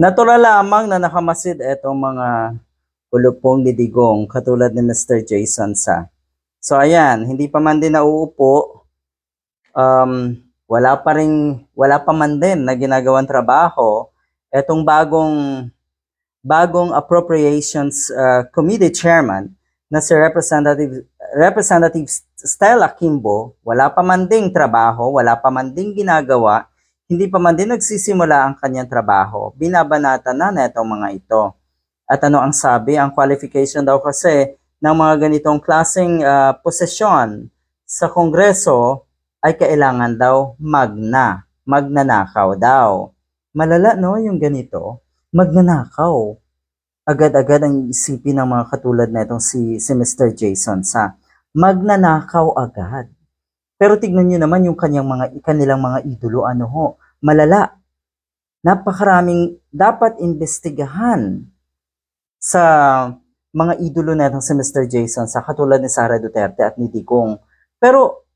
Natural lamang na nakamasid itong mga ulupong ni Digong katulad ni Mr. Jason sa. So ayan, hindi pa man din nauupo. Um, wala pa rin, wala pa man din na ginagawang trabaho. Etong bagong bagong appropriations uh, committee chairman na si Representative Representative Stella Kimbo, wala pa man ding trabaho, wala pa man ding ginagawa, hindi pa man din nagsisimula ang kanyang trabaho. Binabanata na itong mga ito. At ano ang sabi? Ang qualification daw kasi ng mga ganitong klaseng ah, posisyon sa Kongreso ay kailangan daw magna, magnanakaw daw. Malala no yung ganito, magnanakaw. Agad-agad ang isipin ng mga katulad na itong si, si Mr. Jason sa magnanakaw agad. Pero tignan nyo naman yung kanyang mga, kanilang mga idolo, ano ho, malala. Napakaraming dapat investigahan sa mga idolo na itong si Mr. Jason sa katulad ni Sara Duterte at ni Digong. Pero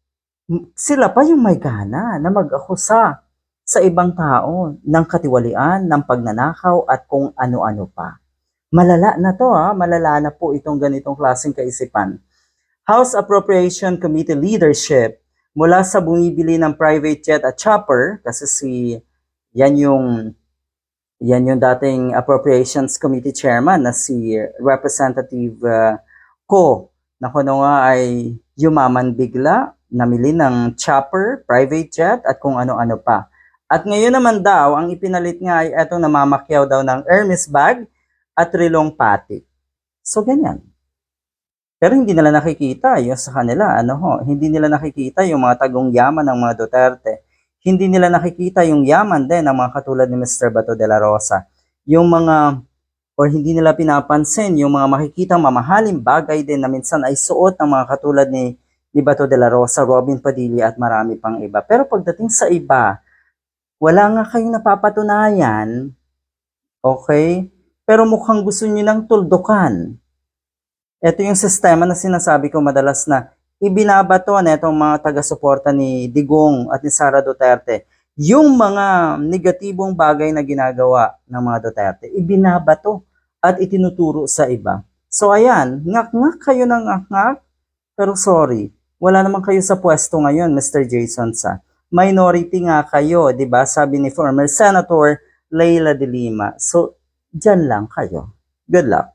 sila pa yung may gana na mag-akusa sa ibang tao ng katiwalian, ng pagnanakaw at kung ano-ano pa. Malala na to ha, malala na po itong ganitong klaseng kaisipan. House Appropriation Committee leadership mula sa bumibili ng private jet at chopper kasi si yan yung yan yung dating Appropriations Committee Chairman na si Representative uh, Ko na kuno nga ay yumaman bigla, namili ng chopper, private jet at kung ano-ano pa. At ngayon naman daw, ang ipinalit nga ay etong namamakyaw daw ng Hermes bag at rilong pati. So ganyan. Pero hindi nila nakikita yung sa kanila, ano ho, hindi nila nakikita yung mga tagong yaman ng mga Duterte. Hindi nila nakikita yung yaman din ng mga katulad ni Mr. Bato de la Rosa. Yung mga, or hindi nila pinapansin yung mga makikitang mamahaling bagay din na minsan ay suot ng mga katulad ni, ni Bato de la Rosa, Robin Padilla at marami pang iba. Pero pagdating sa iba, wala nga kayong napapatunayan, okay? Pero mukhang gusto nyo ng tuldukan. Ito yung sistema na sinasabi ko madalas na ibinabato na itong mga taga-suporta ni Digong at ni Sara Duterte. Yung mga negatibong bagay na ginagawa ng mga Duterte, ibinabato at itinuturo sa iba. So ayan, ngak-ngak kayo ng ngak-ngak, pero sorry, wala naman kayo sa pwesto ngayon, Mr. Jason sa. Minority nga kayo, 'di ba? Sabi ni former Senator Leila de Lima. So, diyan lang kayo. Good luck.